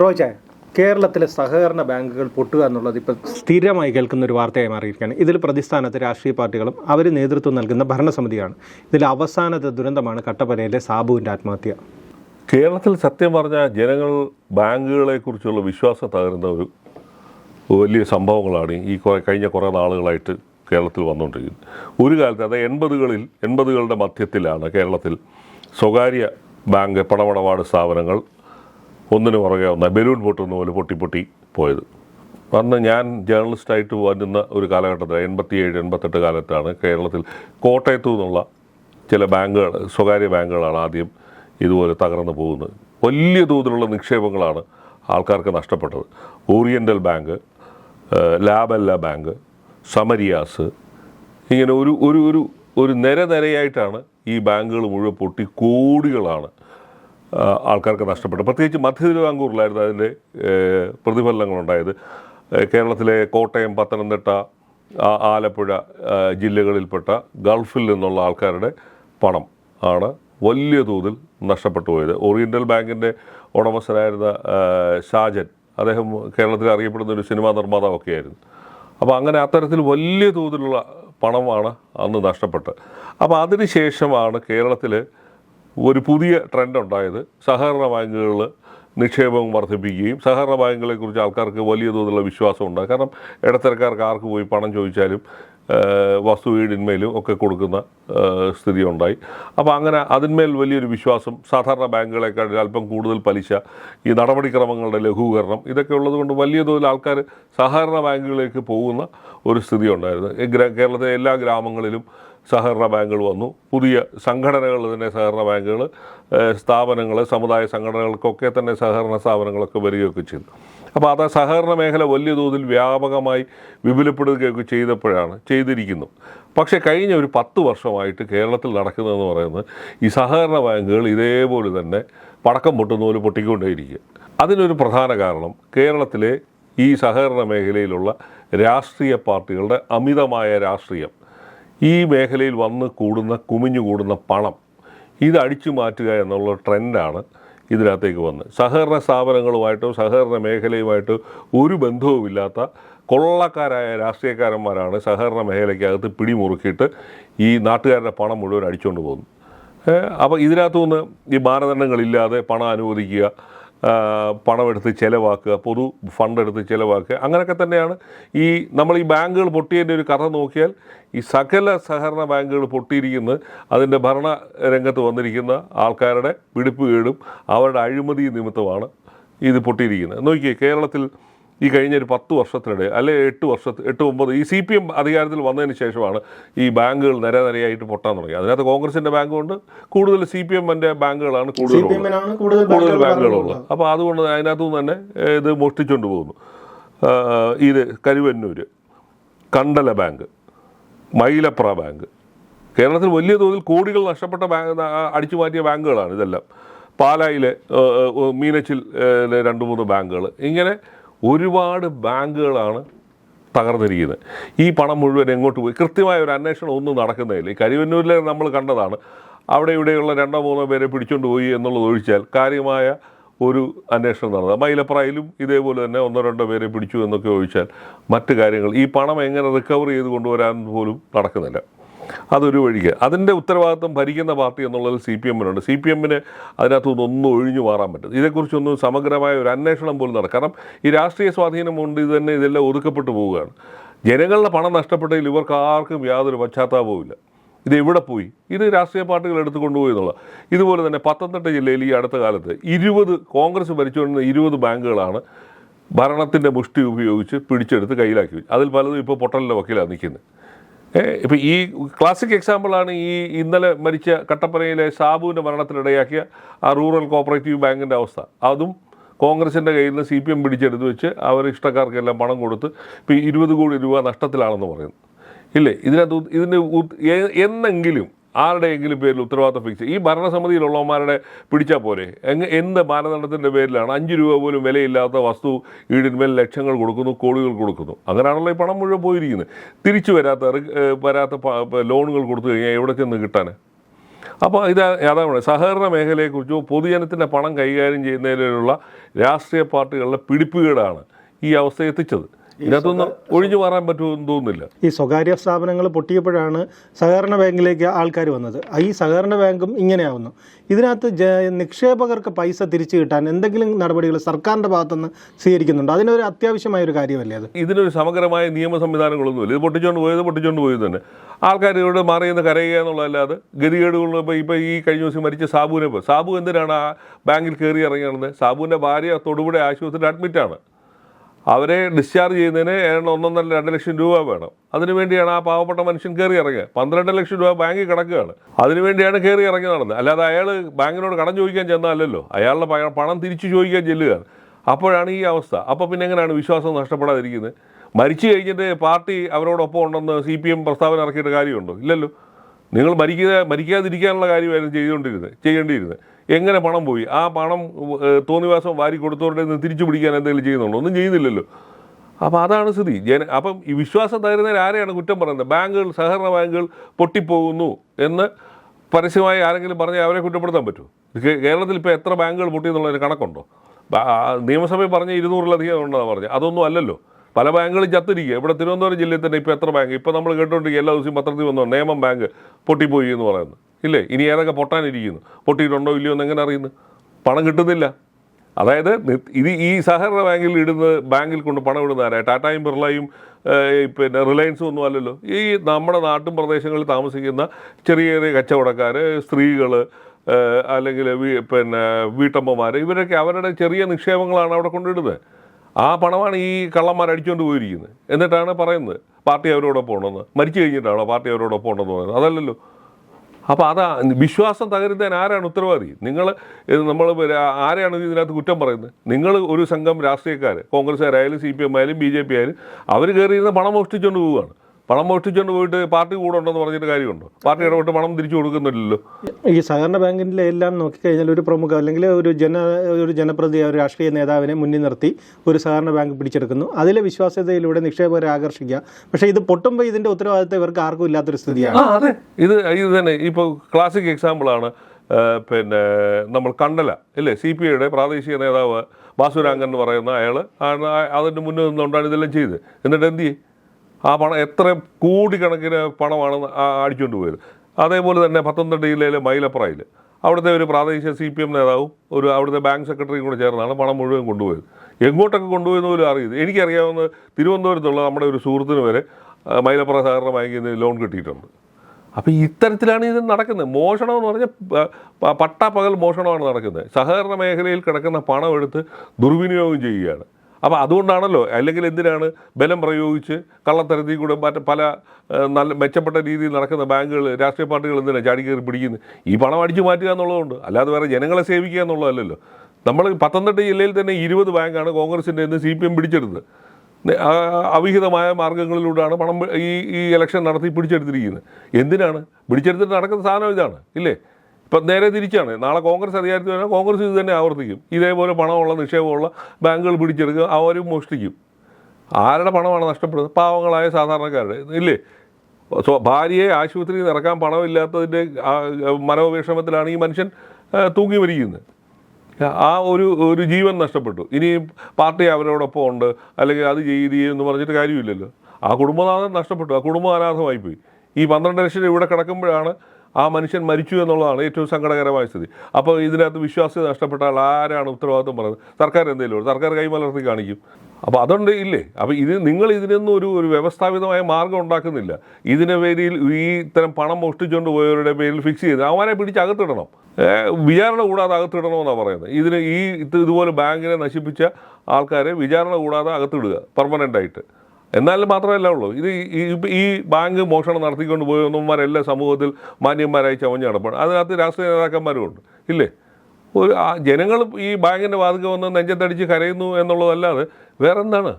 റോജ കേരളത്തിലെ സഹകരണ ബാങ്കുകൾ പൊട്ടുക എന്നുള്ളത് ഇപ്പോൾ സ്ഥിരമായി കേൾക്കുന്ന ഒരു വാർത്തയായി മാറിയിരിക്കുകയാണ്. ഇതിൽ പ്രതിസ്ഥാനത്ത് രാഷ്ട്രീയ പാർട്ടികളും അവർ നേതൃത്വം നൽകുന്ന ഭരണസമിതിയാണ്. ഇതിൽ അവസാനത്തെ ദുരന്തമാണ് കട്ടപ്പനയിലെ സാബുവിന്റെ ആത്മഹത്യ. കേരളത്തിൽ സത്യം പറഞ്ഞാൽ ജനങ്ങൾ ബാങ്കുകളെക്കുറിച്ചുള്ള വിശ്വാസം തകരുന്ന ഒരു വലിയ സംഭവങ്ങളാണ് ഈ കുറെ കഴിഞ്ഞ കുറേ നാളുകളായിട്ട് കേരളത്തിൽ വന്നുകൊണ്ടിരിക്കുന്നത്. ഒരു കാലത്ത് അതായത് എൺപതുകളിൽ എൺപതുകളുടെ മധ്യത്തിലാണ് കേരളത്തിൽ സ്വകാര്യ ബാങ്ക് പണമടപാട് സ്ഥാപനങ്ങൾ ഒന്നിനു പുറകെ ഒന്ന ബലൂൺ പൊട്ടുന്ന പോലെ പൊട്ടി പൊട്ടി പോയത്. അന്ന് ഞാൻ ജേർണലിസ്റ്റായിട്ട് വരുന്ന ഒരു കാലഘട്ടത്തിൽ എൺപത്തിയേഴ് എൺപത്തെട്ട് കാലത്താണ് കേരളത്തിൽ കോട്ടയത്തു നിന്നുള്ള ചില ബാങ്കുകൾ സ്വകാര്യ ബാങ്കുകളാണ് ആദ്യം ഇതുപോലെ തകർന്നു പോകുന്നത്. വലിയ തോതിലുള്ള നിക്ഷേപങ്ങളാണ് ആൾക്കാർക്ക് നഷ്ടപ്പെട്ടത്. ഓറിയന്റൽ ബാങ്ക് ലാബല്ല ബാങ്ക് സമരിയാസ് ഇങ്ങനെ ഒരു ഒരു ഒരു ഒരു നിര നിരയായിട്ടാണ് ഈ ബാങ്കുകൾ മുഴുവൻ പൊട്ടി കോടികളാണ് ആൾക്കാർക്ക് നഷ്ടപ്പെട്ടു. പ്രത്യേകിച്ച് മധ്യ തിരുവിതാംകൂറിലായിരുന്നു അതിന്റെ പ്രതിഫലനങ്ങളുണ്ടായത്. കേരളത്തിലെ കോട്ടയം പത്തനംതിട്ട ആലപ്പുഴ ജില്ലകളിൽപ്പെട്ട ഗൾഫിൽ നിന്നുള്ള ആൾക്കാരുടെ പണം ആണ് വലിയ തോതിൽ നഷ്ടപ്പെട്ടു പോയത്. ഓറിയന്റൽ ബാങ്കിന്റെ ഉടമസ്ഥനായിരുന്ന ഷാജൻ അദ്ദേഹം കേരളത്തിൽ അറിയപ്പെടുന്ന ഒരു സിനിമാ നിർമ്മാതാവൊക്കെ ആയിരുന്നു. അപ്പോൾ അങ്ങനെ അത്തരത്തിൽ വലിയ തോതിലുള്ള പണമാണ് അന്ന് നഷ്ടപ്പെട്ടത്. അപ്പോൾ അതിനുശേഷമാണ് കേരളത്തിൽ ഒരു പുതിയ ട്രെൻഡ് ഉണ്ടായത്. സഹകരണ ബാങ്കുകളിൽ നിക്ഷേപം വർദ്ധിപ്പിക്കുകയും സഹകരണ ബാങ്കുകളെക്കുറിച്ച് ആൾക്കാർക്ക് വലിയ തോതിലുള്ള വിശ്വാസം ഉണ്ടാകും. കാരണം ഇടത്തരക്കാർക്ക് ആർക്ക് പോയി പണം ചോദിച്ചാലും വസ്തു വീടിന്മേലും ഒക്കെ കൊടുക്കുന്ന സ്ഥിതി ഉണ്ടായി അപ്പോൾ അങ്ങനെ അതിന്മേൽ വലിയൊരു വിശ്വാസം സാധാരണ ബാങ്കുകളെക്കാൾ അല്പം കൂടുതൽ പലിശ ഈ നടപടിക്രമങ്ങളുടെ ലഘൂകരണം ഇതൊക്കെ ഉള്ളതുകൊണ്ട് വലിയ തോതിൽ ആൾക്കാർ സഹകരണ ബാങ്കുകളിലേക്ക് പോകുന്ന ഒരു സ്ഥിതി ഉണ്ടായിരുന്നു കേരളത്തിലെ എല്ലാ ഗ്രാമങ്ങളിലും സഹകരണ ബാങ്കുകൾ വന്നു. പുതിയ സംഘടനകൾ തന്നെ സഹകരണ ബാങ്കുകൾ സ്ഥാപനങ്ങൾ സമുദായ സംഘടനകൾക്കൊക്കെ തന്നെ സഹകരണ സ്ഥാപനങ്ങളൊക്കെ വരികയൊക്കെ ചെയ്തു. അപ്പോൾ അത് സഹകരണ മേഖല വലിയ തോതിൽ വ്യാപകമായി വിപുലപ്പെടുകയൊക്കെ ചെയ്തപ്പോഴാണ് ചെയ്തിരിക്കുന്നു. പക്ഷേ കഴിഞ്ഞ ഒരു പത്ത് വർഷമായിട്ട് കേരളത്തിൽ നടക്കുന്നതെന്ന് പറയുന്നത് ഈ സഹകരണ ബാങ്കുകൾ ഇതേപോലെ തന്നെ പടക്കം പൊട്ടുന്ന പോലെ പൊട്ടിക്കൊണ്ടേയിരിക്കുക. അതിനൊരു പ്രധാന കാരണം കേരളത്തിലെ ഈ സഹകരണ മേഖലയിലുള്ള രാഷ്ട്രീയ പാർട്ടികളുടെ അമിതമായ രാഷ്ട്രീയം ഈ മേഖലയിൽ വന്ന് കൂടുന്ന കുമിഞ്ഞു കൂടുന്ന പണം ഇത് അടിച്ചു മാറ്റുക എന്നുള്ള ട്രെൻഡാണ് ഇതിനകത്തേക്ക് വന്ന്. സഹകരണ സ്ഥാപനങ്ങളുമായിട്ടോ സഹകരണ മേഖലയുമായിട്ടോ ഒരു ബന്ധവുമില്ലാത്ത കൊള്ളക്കാരായ രാഷ്ട്രീയക്കാരന്മാരാണ് സഹകരണ മേഖലയ്ക്കകത്ത് പിടിമുറുക്കിയിട്ട് ഈ നാട്ടുകാരുടെ പണം മുഴുവൻ അടിച്ചുകൊണ്ട് പോകുന്നു അപ്പോൾ ഇതിനകത്തുനിന്ന് ഈ മാനദണ്ഡങ്ങളില്ലാതെ പണം അനുവദിക്കുക പണമെടുത്ത് ചിലവാക്കുക പൊതു ഫണ്ട് എടുത്ത് ചിലവാക്കുക അങ്ങനെയൊക്കെ തന്നെയാണ് ഈ നമ്മൾ ഈ ബാങ്കുകൾ പൊട്ടിയതിന്റെ ഒരു കഥ നോക്കിയാൽ ഈ സകല സഹകരണ ബാങ്കുകൾ പൊട്ടിയിരിക്കുന്നത് അതിന്റെ ഭരണ രംഗത്ത് വന്നിരിക്കുന്ന ആൾക്കാരുടെ പിടിപ്പുകേടും അവരുടെ അഴിമതി നിമിത്തമാണ് ഇത് പൊട്ടിയിരിക്കുന്നത്. നോക്കിയേ കേരളത്തിൽ ഈ കഴിഞ്ഞ ഒരു പത്ത് വർഷത്തിനിടെ അല്ലെ എട്ട് വർഷത്തിൽ എട്ട് ഒമ്പത് ഈ സി പി എം അധികാരത്തിൽ വന്നതിന് ശേഷമാണ് ഈ ബാങ്കുകൾ നിര നിരയായിട്ട് പൊട്ടാൻ തുടങ്ങി അതിനകത്ത് കോൺഗ്രസിന്റെ ബാങ്കുണ്ട് കൂടുതൽ സി പി എമ്മിന്റെ ബാങ്കുകളാണ് കൂടുതൽ കൂടുതൽ ബാങ്കുകളുള്ളത് അപ്പോൾ അതുകൊണ്ട് അതിനകത്തു നിന്ന് തന്നെ ഇത് മോഷ്ടിച്ചുകൊണ്ട് പോകുന്നു. ഇത് കരുവന്നൂർ കണ്ടല ബാങ്ക് മൈലപ്ര ബാങ്ക്. കേരളത്തിൽ വലിയ തോതിൽ കോടികൾ നഷ്ടപ്പെട്ട ബാങ്ക് അടിച്ചു മാറ്റിയ ബാങ്കുകളാണ് ഇതെല്ലാം. പാലായിലെ മീനച്ചിൽ രണ്ട് മൂന്ന് ബാങ്കുകൾ ഇങ്ങനെ ഒരുപാട് ബാങ്കുകളാണ് തകർന്നിരിക്കുന്നത്. ഈ പണം മുഴുവൻ എങ്ങോട്ട് പോയി? കൃത്യമായ ഒരു അന്വേഷണം ഒന്നും നടക്കുന്നില്ല. ഈ കരിവന്നൂരിലെ നമ്മൾ കണ്ടതാണ്. അവിടെ ഇവിടെയുള്ള രണ്ടോ മൂന്നോ പേരെ പിടിച്ചുകൊണ്ട് പോയി എന്നുള്ളത് ഒഴിച്ചാൽ കാര്യമായ ഒരു അന്വേഷണം നടന്നത്. മൈലപ്രായിലും ഇതേപോലെ തന്നെ ഒന്നോ രണ്ടോ പേരെ പിടിച്ചു എന്നൊക്കെ ഒഴിച്ചാൽ മറ്റു കാര്യങ്ങൾ ഈ പണം എങ്ങനെ റിക്കവർ ചെയ്ത് കൊണ്ടുവരാൻ പോലും നടക്കുന്നില്ല. അതൊരു വഴിക്ക്. അതിന്റെ ഉത്തരവാദിത്വം ഭരിക്കുന്ന പാർട്ടി എന്നുള്ളത് സി പി എമ്മിനുണ്ട്. സി പി എമ്മിന് അതിനകത്തു ഒന്നും ഒഴിഞ്ഞു മാറാൻ പറ്റും. ഇതേക്കുറിച്ചൊന്നും സമഗ്രമായ ഒരു അന്വേഷണം പോലും നടക്കും. കാരണം ഈ രാഷ്ട്രീയ സ്വാധീനം കൊണ്ട് ഇത് തന്നെ ഇതെല്ലാം ഒതുക്കപ്പെട്ടു പോവുകയാണ്. ജനങ്ങളുടെ പണം നഷ്ടപ്പെട്ടതിൽ ഇവർക്ക് ആർക്കും യാതൊരു പശ്ചാത്താപവും ഇല്ല. ഇത് എവിടെ പോയി? ഇത് രാഷ്ട്രീയ പാർട്ടികൾ എടുത്തു കൊണ്ടുപോയി എന്നുള്ള ഇതുപോലെ തന്നെ പത്തനംതിട്ട ജില്ലയിൽ ഈ അടുത്ത കാലത്ത് ഇരുപത് കോൺഗ്രസ് ഭരിച്ചുകൊണ്ടിരുന്ന ഇരുപത് ബാങ്കുകളാണ് ഭരണത്തിന്റെ മുഷ്ടി ഉപയോഗിച്ച് പിടിച്ചെടുത്ത് കയ്യിലാക്കി. അതിൽ പലതും ഇപ്പോൾ പൊട്ടലിന്റെ വക്കീലാണ് നിൽക്കുന്നത്. ഇപ്പം ഈ ക്ലാസിക് എക്സാമ്പിളാണ് ഈ ഇന്നലെ മരിച്ച കട്ടപ്പനയിലെ സാബുവിന്റെ മരണത്തിനിടയാക്കിയ ആ റൂറൽ കോപ്പറേറ്റീവ് ബാങ്കിന്റെ അവസ്ഥ. അതും കോൺഗ്രസിന്റെ കയ്യിൽ നിന്ന് സി പി എം പിടിച്ചെടുത്ത് വെച്ച് അവർ ഇഷ്ടക്കാർക്കെല്ലാം പണം കൊടുത്ത് ഇപ്പോൾ ഇരുപത് കോടി രൂപ നഷ്ടത്തിലാണെന്ന് പറയുന്നു. ഇല്ലേ? ഇതിനകത്ത് എ- എന്നെങ്കിലും ആരുടെയെങ്കിലും പേരിൽ ഉത്തരവാദിത്തം ഫിക്സ് ഈ ഭരണസമിതിയിലുള്ളവന്മാരുടെ പിടിച്ചാൽ പോരെ. എന്ത് മാനദണ്ഡത്തിന്റെ പേരിലാണ് അഞ്ച് രൂപ പോലും വിലയില്ലാത്ത വസ്തു ഈടിന്മേൽ ലക്ഷങ്ങൾ കൊടുക്കുന്നു കോടികൾ കൊടുക്കുന്നു. അങ്ങനെയാണല്ലോ ഈ പണം മുഴുവൻ പോയിരിക്കുന്നത്. തിരിച്ചു വരാത്ത വരാത്ത ലോണുകൾ കൊടുത്തു കഴിഞ്ഞാൽ എവിടെ ചെന്ന് കിട്ടാൻ അപ്പോൾ ഇത് അതാണ് സഹകരണ മേഖലയെക്കുറിച്ചോ പൊതുജനത്തിന്റെ പണം കൈകാര്യം ചെയ്യുന്നതിലുള്ള രാഷ്ട്രീയ പാർട്ടികളുടെ പിടിപ്പുകേടാണ് ഈ അവസ്ഥ എത്തിച്ചത്. ഇതിനകത്തൊന്നും ഒഴിഞ്ഞു മാറാൻ പറ്റുമെന്ന് തോന്നുന്നില്ല. ഈ സ്വകാര്യ സ്ഥാപനങ്ങൾ പൊട്ടിയപ്പോഴാണ് സഹകരണ ബാങ്കിലേക്ക് ആൾക്കാർ വന്നത്. ഈ സഹകരണ ബാങ്കും ഇങ്ങനെയാവുന്നു. ഇതിനകത്ത് നിക്ഷേപകർക്ക് പൈസ തിരിച്ചു കിട്ടാൻ എന്തെങ്കിലും നടപടികൾ സർക്കാരിന്റെ ഭാഗത്തുനിന്ന് സ്വീകരിക്കുന്നുണ്ടോ? അതിനൊരു അത്യാവശ്യമായ ഒരു കാര്യമല്ലേ അത്? ഇതിനൊരു സമഗ്രമായ നിയമ സംവിധാനങ്ങളൊന്നുമില്ല. ഇത് പൊട്ടിച്ചുകൊണ്ട് പോയത് പൊട്ടിച്ചുകൊണ്ട് പോയത് തന്നെ. ആൾക്കാർ ഇവിടെ മാറി നിന്ന് കരയുക എന്നുള്ളതല്ലാതെ ഗതികേടുകൾ ഇപ്പോൾ ഇപ്പോൾ ഈ കഴിഞ്ഞ ദിവസം മരിച്ച സാബുവിനെ സാബു എന്തിനാണ് ആ ബാങ്കിൽ കയറി ഇറങ്ങി നടന്നത് സാബുവിന്റെ ഭാര്യ തൊടുപുഴ ആശുപത്രിയിൽ അഡ്മിറ്റാണ് അവരെ ഡിസ്ചാർജ് ചെയ്യുന്നതിന് ഏതാണ്ട് ഒന്നൊന്നര രണ്ട് ലക്ഷം രൂപ വേണം. അതിനുവേണ്ടിയാണ് ആ പാവപ്പെട്ട മനുഷ്യൻ കയറി ഇറങ്ങുക. പന്ത്രണ്ട് ലക്ഷം രൂപ ബാങ്കിൽ കിടക്കുകയാണ്. അതിനുവേണ്ടിയാണ് കയറി ഇറങ്ങി നടന്നത്. അല്ലാതെ അയാൾ ബാങ്കിനോട് കടം ചോദിക്കാൻ ചെന്നതല്ലല്ലോ അയാളുടെ പണം തിരിച്ചു ചോദിക്കാൻ ചെല്ലുകയാണ്. അപ്പോഴാണ് ഈ അവസ്ഥ. അപ്പോൾ പിന്നെ എങ്ങനെയാണ് വിശ്വാസം നഷ്ടപ്പെടാതിരിക്കുന്നത്? മരിച്ചു കഴിഞ്ഞിട്ട് പാർട്ടി അവരോടൊപ്പം ഉണ്ടെന്ന് സി പി എം പ്രസ്താവന ഇറക്കിയിട്ട് കാര്യമുണ്ടോ? ഇല്ലല്ലോ. നിങ്ങൾ മരിക്കുക മരിക്കാതിരിക്കാനുള്ള കാര്യമായിരുന്നു ചെയ്തുകൊണ്ടിരുന്നത് ചെയ്യേണ്ടിയിരുന്നത്. എങ്ങനെ പണം പോയി? ആ പണം തോന്നിവാസം വാരി കൊടുത്തവരുടെ നിന്ന് തിരിച്ചു പിടിക്കാൻ എന്തെങ്കിലും ചെയ്യുന്നുണ്ടോ? ഒന്നും ചെയ്യുന്നില്ലല്ലോ. അപ്പോൾ അതാണ് സ്ഥിതി. ജന അപ്പം ഈ വിശ്വാസം തരുന്നതിന് ആരെയാണ് കുറ്റം പറയുന്നത്? ബാങ്കുകൾ സഹകരണ ബാങ്കുകൾ പൊട്ടിപ്പോകുന്നു എന്ന് പരസ്യമായി ആരെങ്കിലും പറഞ്ഞാൽ അവരെ കുറ്റപ്പെടുത്താൻ പറ്റുമോ? കേരളത്തിൽ ഇപ്പോൾ എത്ര ബാങ്കുകൾ പൊട്ടി എന്നുള്ളതിന് കണക്കുണ്ടോ? നിയമസഭയിൽ പറഞ്ഞ ഇരുന്നൂറിലധികം ഉണ്ടെന്നാണ് പറഞ്ഞത്. അതൊന്നും അല്ലല്ലോ. പല ബാങ്കുകളും ചത്തിരിക്കുക. ഇവിടെ തിരുവനന്തപുരം ജില്ലയിൽ തന്നെ ഇപ്പോൾ എത്ര ബാങ്ക്? ഇപ്പോൾ നമ്മൾ കേട്ടുകൊണ്ടിരിക്കുക എല്ലാ ദിവസവും പത്രത്തിൽ വന്നു? നേമം ബാങ്ക് പൊട്ടിപ്പോയി എന്ന് പറയുന്നത്. ഇല്ലേ? ഇനി ഏതൊക്കെ പൊട്ടാനിരിക്കുന്നു? പൊട്ടിയിട്ടുണ്ടോ ഇല്ലയോ എന്ന് എങ്ങനെ അറിയുന്നു? പണം കിട്ടുന്നില്ല. അതായത് ഇത് ഈ സഹകരണ ബാങ്കിൽ ഇടുന്ന ബാങ്കിൽ കൊണ്ട് പണം ഇടുന്ന ആരാ? ടാറ്റയും ബിർളയും പിന്നെ റിലയൻസും ഒന്നും അല്ലല്ലോ. ഈ നമ്മുടെ നാട്ടും പ്രദേശങ്ങളിൽ താമസിക്കുന്ന ചെറിയ ചെറിയ കച്ചവടക്കാർ സ്ത്രീകൾ അല്ലെങ്കിൽ പിന്നെ വീട്ടമ്മമാർ ഇവരൊക്കെ അവരുടെ ചെറിയ നിക്ഷേപങ്ങളാണ് അവിടെ കൊണ്ടിടുന്നത്. ആ പണമാണ് ഈ കള്ളന്മാർ അടിച്ചുകൊണ്ട് പോയിരിക്കുന്നത്. എന്നിട്ടാണ് പറയുന്നത് പാർട്ടി അവരോടൊപ്പം ഉണ്ടെന്ന്. മരിച്ചു കഴിഞ്ഞിട്ടാണോ പാർട്ടി അവരോടൊപ്പം ഉണ്ടെന്ന് പറയുന്നത്? അതല്ലല്ലോ. അപ്പോൾ അതാ വിശ്വാസം തകരുന്നതിന് ആരാണ് ഉത്തരവാദി? നിങ്ങൾ നമ്മൾ ആരെയാണ് ഇതിനകത്ത് കുറ്റം പറയുന്നത്? നിങ്ങൾ ഒരു സംഘം രാഷ്ട്രീയക്കാർ കോൺഗ്രസ്സുകാരായാലും സി പി എം ആയാലും ബി ജെ പി ആയാലും അവർ കയറിയിരുന്ന പണം മോഷ്ടിച്ചുകൊണ്ട് പോവുകയാണ്. പണം മോഷ്ടിച്ചുകൊണ്ട് പോയിട്ട് പാർട്ടി കൂടെ ഉണ്ടെന്ന് പറഞ്ഞിട്ട് കാര്യമുണ്ടോ? പാർട്ടി ഇടപെട്ട് പണം തിരിച്ചു കൊടുക്കുന്നില്ലല്ലോ. ഈ സഹകരണ ബാങ്കിന്റെ എല്ലാം നോക്കിക്കഴിഞ്ഞാൽ ഒരു പ്രമുഖ അല്ലെങ്കിൽ ഒരു ജന ഒരു ജനപ്രതി ഒരു രാഷ്ട്രീയ നേതാവിനെ മുന്നിൽ നിർത്തി ഒരു സഹകരണ ബാങ്ക് പിടിച്ചെടുക്കുന്നു. അതിലെ വിശ്വാസ്യതയിലൂടെ നിക്ഷേപകരെ ആകർഷിക്കുക. പക്ഷേ ഇത് പൊട്ടുമ്പോൾ ഇതിന്റെ ഉത്തരവാദിത്തം ഇവർക്ക് ആർക്കും ഇല്ലാത്തൊരു സ്ഥിതിയാണ്. അതെ. ഇത് ഇത് തന്നെ. ഇപ്പോൾ ക്ലാസിക് എക്സാമ്പിളാണ് പിന്നെ നമ്മൾ കണ്ടല ഇല്ലേ? സി പി ഐയുടെ പ്രാദേശിക നേതാവ് ബാസുരാങ്കൻ എന്ന് പറയുന്ന അയാൾ അതിന്റെ മുന്നിൽ നിന്നുകൊണ്ടാണ് ഇതെല്ലാം ചെയ്ത് എന്നിട്ട് എന്ത് ചെയ്യും? ആ പണം എത്ര കോടിക്കണക്കിന് പണമാണ് അടിച്ചുകൊണ്ട് പോയത്. അതേപോലെ തന്നെ പത്തനംതിട്ട ജില്ലയിലെ മൈലപ്രയിൽ. അവിടുത്തെ ഒരു പ്രാദേശിക സി പി എം നേതാവും ഒരു അവിടുത്തെ ബാങ്ക് സെക്രട്ടറിയും കൂടെ ചേർന്നാണ് പണം മുഴുവൻ കൊണ്ടുപോയത്. എങ്ങോട്ടൊക്കെ കൊണ്ടുപോയെന്ന് പോലും അറിയുന്നത് എനിക്കറിയാവുന്ന തിരുവനന്തപുരത്തുള്ള നമ്മുടെ ഒരു സുഹൃത്തിന് വരെ മൈലപ്ര സഹകരണ ബാങ്കിൽ നിന്ന് ലോൺ കിട്ടിയിട്ടുണ്ട്. അപ്പോൾ ഇത്തരത്തിലാണ് ഇത് നടക്കുന്നത്. മോഷണം എന്ന് പറഞ്ഞാൽ പട്ടാപ്പകൽ മോഷണമാണ് നടക്കുന്നത്. സഹകരണ മേഖലയിൽ കിടക്കുന്ന പണം എടുത്ത് ദുർവിനിയോഗം ചെയ്യുകയാണ്. അപ്പോൾ അതുകൊണ്ടാണല്ലോ അല്ലെങ്കിൽ എന്തിനാണ് ബലം പ്രയോഗിച്ച് കള്ളത്തരത്തിൽ കൂടെ മറ്റ് പല നല്ല മെച്ചപ്പെട്ട രീതിയിൽ നടക്കുന്ന ബാങ്കുകൾ രാഷ്ട്രീയ പാർട്ടികൾ എന്തിനാണ് ചാടി കയറി പിടിക്കുന്നത്? ഈ പണം അടിച്ചു മാറ്റുക എന്നുള്ളതുകൊണ്ട് അല്ലാതെ വേറെ ജനങ്ങളെ സേവിക്കുക എന്നുള്ളതല്ലല്ലോ. നമ്മൾ പത്തനംതിട്ട ജില്ലയിൽ തന്നെ ഇരുപത് ബാങ്കാണ് കോൺഗ്രസിന്റെ നിന്ന് സി പി എം പിടിച്ചെടുത്തത്. അവിഹിതമായ മാർഗങ്ങളിലൂടെയാണ് പണം ഈ ഈ ഇലക്ഷൻ നടത്തി പിടിച്ചെടുത്തിരിക്കുന്നത്. എന്തിനാണ്? പിടിച്ചെടുത്തിട്ട് നടക്കുന്ന സാധനം ഇതാണ് ഇല്ലേ? ഇപ്പം നേരെ തിരിച്ചാണ്. നാളെ കോൺഗ്രസ് അധികാരത്തിൽ വന്നാൽ കോൺഗ്രസ് ഇത് തന്നെ ആവർത്തിക്കും. ഇതേപോലെ പണമുള്ള നിക്ഷേപമുള്ള ബാങ്കുകൾ പിടിച്ചെടുക്കുക അവരും മോഷ്ടിക്കും. ആരുടെ പണമാണ് നഷ്ടപ്പെടുന്നത്? പാവങ്ങളായ സാധാരണക്കാരുടെ. ഇല്ലേ? സോ ഭാര്യയെ ആശുപത്രിയിൽ ഇറക്കാൻ പണമില്ലാത്തതിന്റെ മനോവിഷമത്തിലാണ് ഈ മനുഷ്യൻ തൂങ്ങി മരിക്കുന്നത്. ആ ഒരു ഒരു ജീവൻ നഷ്ടപ്പെട്ടു. ഇനി പാർട്ടി അവരോടൊപ്പം ഉണ്ട്. അല്ലെങ്കിൽ അത് ചെയ്ത് എന്ന് പറഞ്ഞിട്ട് കാര്യമില്ലല്ലോ. ആ കുടുംബനാഥൻ നഷ്ടപ്പെട്ടു. ആ കുടുംബം അനാഥമായിപ്പോയി. ഈ പന്ത്രണ്ട് ലക്ഷം ഇവിടെ കിടക്കുമ്പോഴാണ് ആ മനുഷ്യൻ മരിച്ചു എന്നുള്ളതാണ് ഏറ്റവും സങ്കടകരമായ സ്ഥിതി. അപ്പോൾ ഇതിനകത്ത് വിശ്വാസ്യത നഷ്ടപ്പെട്ടാൽ ആരാണ് ഉത്തരവാദിത്വം പറയുന്നത്? സർക്കാർ എന്തെങ്കിലും സർക്കാർ കൈമലർത്തി കാണിക്കും. അപ്പോൾ അതുകൊണ്ട് ഇല്ലേ? അപ്പോൾ ഇത് നിങ്ങൾ ഇതിനൊന്നും ഒരു ഒരു വ്യവസ്ഥാപിതമായ മാർഗം ഉണ്ടാക്കുന്നില്ല. ഇതിന്റെ പേരിൽ ഈ ഇത്തരം പണം മോഷ്ടിച്ചുകൊണ്ട് പോയവരുടെ പേരിൽ ഫിക്സ് ചെയ്ത് അവനെ പിടിച്ച് അകത്തിടണം. വിചാരണ കൂടാതെ അകത്തിടണമെന്നാണ് പറയുന്നത്. ഇതിന് ഈ ഇത് ഇതുപോലെ ബാങ്കിനെ നശിപ്പിച്ച ആൾക്കാരെ വിചാരണ കൂടാതെ അകത്തിടുക പെർമനന്റ് ആയിട്ട്. എന്നാലും മാത്രമല്ല ഉള്ളൂ. ഇത് ഈ- ബാങ്ക് മോഷണം നടത്തിക്കൊണ്ട് പോയവന്മാരെല്ലാം സമൂഹത്തിൽ മാന്യന്മാരായി ചമഞ്ഞ് നടപ്പാണ് അതിനകത്ത് രാഷ്ട്രീയ നേതാക്കന്മാരും ഉണ്ട് ഇല്ലേ? ഒരു ജനങ്ങൾ ഈ ബാങ്കിന്റെ വാതിക വന്ന് നെഞ്ചത്തടിച്ച് കരയുന്നു എന്നുള്ളതല്ലാതെ വേറെന്താണ്?